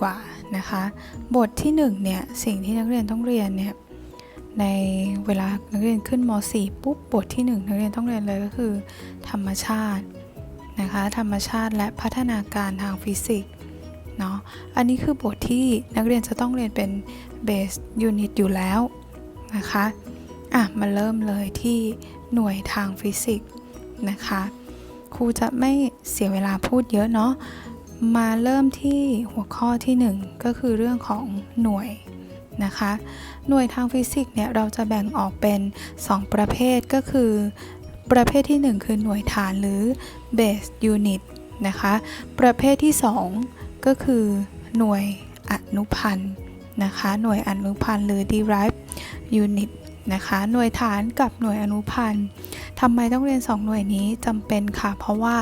กว่านะคะ บทที่1เนี่ยสิ่งที่นักเรียนต้องเรียนเนี่ยในเวลานักเรียนขึ้นม .4 ปุ๊บบทที่ 1 นักเรียนต้องเรียนเลยก็คือ ธรรมชาตินะคะธรรมชาติและพัฒนาการทางฟิสิกส์เนาะอันนี้คือบทที่นักเรียนจะต้องเรียนเป็น base unit อยู่แล้วนะคะอะมาเริ่มเลยที่หน่วยทางฟิสิกส์นะคะครูจะไม่เสียเวลาพูดเยอะเนาะ มาเริ่มที่หัวข้อที่ 1 ก็คือเรื่องของหน่วยนะคะ หน่วยทางฟิสิกส์เนี่ยเราจะแบ่งออกเป็น 2 ประเภทก็คือ ประเภทที่ 1 คือหน่วยฐานหรือ base unit นะคะ ประเภทที่ 2 ก็คือหน่วยอนุพันธ์นะคะ หน่วยอนุพันธ์หรือ derived unit นะคะ หน่วยฐานกับหน่วยอนุพันธ์ำไมต้องเรียน 2 หน่วยนี้จำเป็นค่ะ เพราะว่า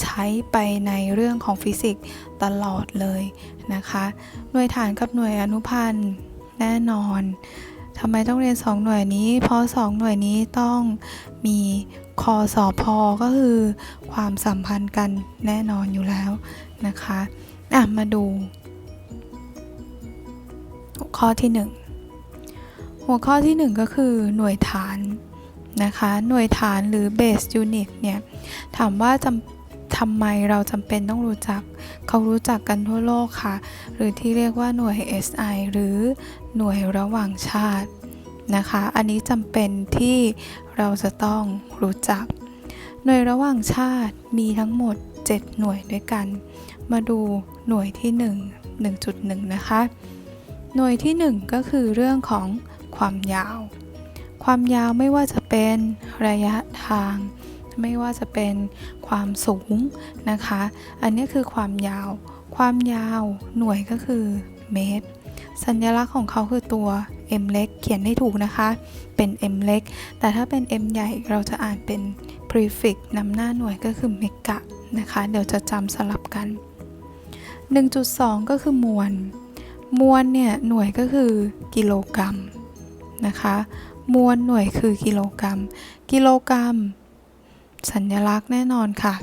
ใช้ไปในเรื่องของฟิสิกส์ตลอดเลยนะคะ หน่วยฐานกับหน่วยอนุพันธ์แน่นอนทำไมต้องเรียน 2 หน่วยนี้ เพราะ 2 หน่วยนี้ต้องมีคอสอพอก็คือความสัมพันธ์กันแน่นอนอยู่แล้วนะคะอะมาดู ข้อที่ 1 หัวข้อที่ 1 ก็คือหน่วยฐาน นะคะ หน่วยฐานหรือ base unit เนี่ย ถามว่าจำทำไมเราจำเป็นต้องรู้จัก เขารู้จักกันทั่วโลกค่ะ หรือที่เรียกว่าหน่วย SI หรือหน่วยระหว่างชาตินะคะ อันนี้จำเป็นที่เราจะต้องรู้จัก หน่วยระหว่างชาติมีทั้งหมด 7 หน่วยด้วยกัน มาดูหน่วยที่ 1 1.1 นะคะ หน่วยที่ 1 ก็คือเรื่องของความยาว ความยาวไม่ว่าจะเป็นระยะทาง ไม่ว่าจะเป็นความสูงนะคะ อันนี้คือความยาว ความยาวหน่วยก็คือเมตร สัญลักษณ์ของเขาคือตัว m เล็กเขียนให้ถูกนะคะ เป็น m เล็ก แต่ถ้าเป็น m ใหญ่เราจะอ่านเป็น prefix นำหน้าหน่วยก็คือเมกะนะคะ เดี๋ยวจะจำสลับกัน 1.2 ก็คือมวล มวลเนี่ยหน่วยก็คือกิโลกรัมนะคะ มวลหน่วยคือกิโลกรัม กิโลกรัม สัญลักษณ์แน่นอนค่ะ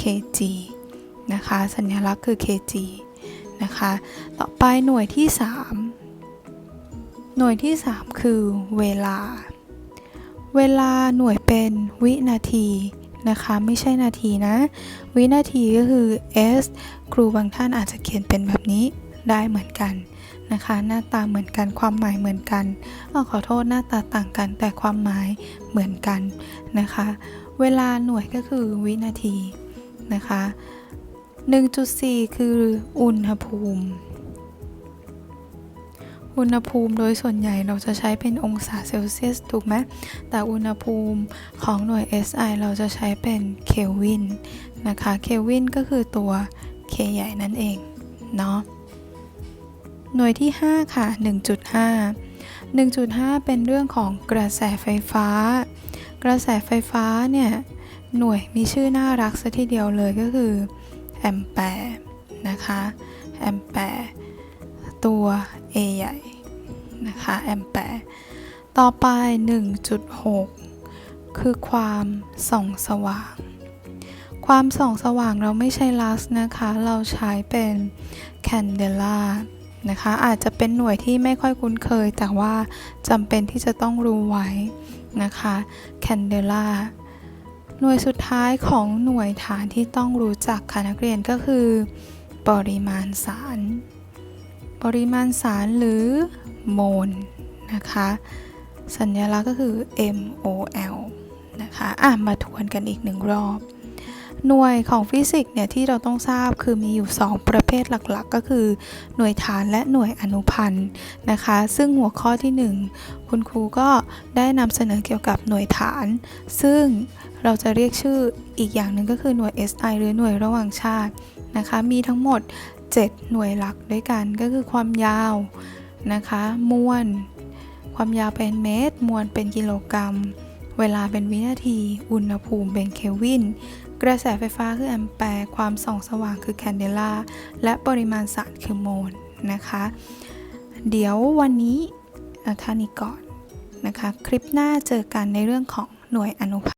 kg นะคะ สัญลักษณ์คือ kg นะคะ ต่อไปหน่วยที่ 3 หน่วยที่ 3 คือเวลา เวลาหน่วยเป็นวินาทีนะคะ ไม่ใช่นาทีนะ วินาทีก็คือ s ครูบางท่านอาจจะเขียนเป็นแบบนี้ได้เหมือนกัน นะคะ หน้าตาเหมือนกันความหมายเหมือนกันออขอโทษหน้าตาต่างกัน แต่ความหมายเหมือนกันนะคะ เวลาหน่วยก็คือวินาทีนะคะ 1.4 คืออุณหภูมิ อุณหภูมิโดยส่วนใหญ่เราจะใช้เป็นองศาเซลเซียสถูกไหมแต่อุณหภูมิของหน่วย SI เราจะใช้เป็นเคลวินนะคะ เคลวินก็คือตัว K ใหญ่นั่นเอง เนาะ หน่วยที่ 5 ค่ะ 1.5 1.5 เป็นเรื่องของกระแสไฟฟ้า กระแสไฟฟ้าเนี่ยหน่วยมีชื่อน่ารักซะทีเดียวเลยก็คือแอมแปร์นะคะแอมแปร์ตัว A ใหญ่นะคะแอมแปร์ต่อไป 1.6 คือความส่องสว่าง ความส่องสว่างเราไม่ใช้ลักนะคะ เราใช้เป็นแคนเดล่า นะคะ อาจจะเป็นหน่วยที่ไม่ค่อยคุ้นเคย แต่ว่าจำเป็นที่จะต้องรู้ไว้นะคะแคนเดล่าหน่วยสุดท้ายของหน่วยฐานที่ต้องรู้จักค่ะนักเรียนก็คือ ปริมาณสาร ปริมาณสารหรือโมลนะคะสัญลักษณ์ก็คือ MOL นะคะอะมาทวนกันอีกหนึ่งรอบ หน่วยของฟิสิกส์เนี่ยที่เราต้องทราบคือมีอยู่ 2 ประเภทหลักๆ ก็คือ หน่วยฐานและหน่วยอนุพันธ์นะคะ ซึ่งหัวข้อที่ 1 คุณครูก็ได้นำเสนอเกี่ยวกับหน่วยฐาน ซึ่งเราจะเรียกชื่ออีกอย่างหนึ่งก็คือหน่วย SI หรือหน่วยระหว่างชาตินะคะ มีทั้งหมด 7 หน่วยหลักด้วยกันก็คือความยาวนะคะมวลความยาวเป็นเมตร มวลเป็นกิโลกรัม เวลาเป็นวินาที อุณหภูมิเป็นเคลวิน กระแสไฟฟ้าคือแอมแปร์ ความส่องสว่างคือแคนเดลาและปริมาณสารคือโมลนะคะ เดี๋ยววันนี้เอาท่านี้ก่อนนะคะ คลิปหน้าเจอกันในเรื่องของหน่วยอนุภาค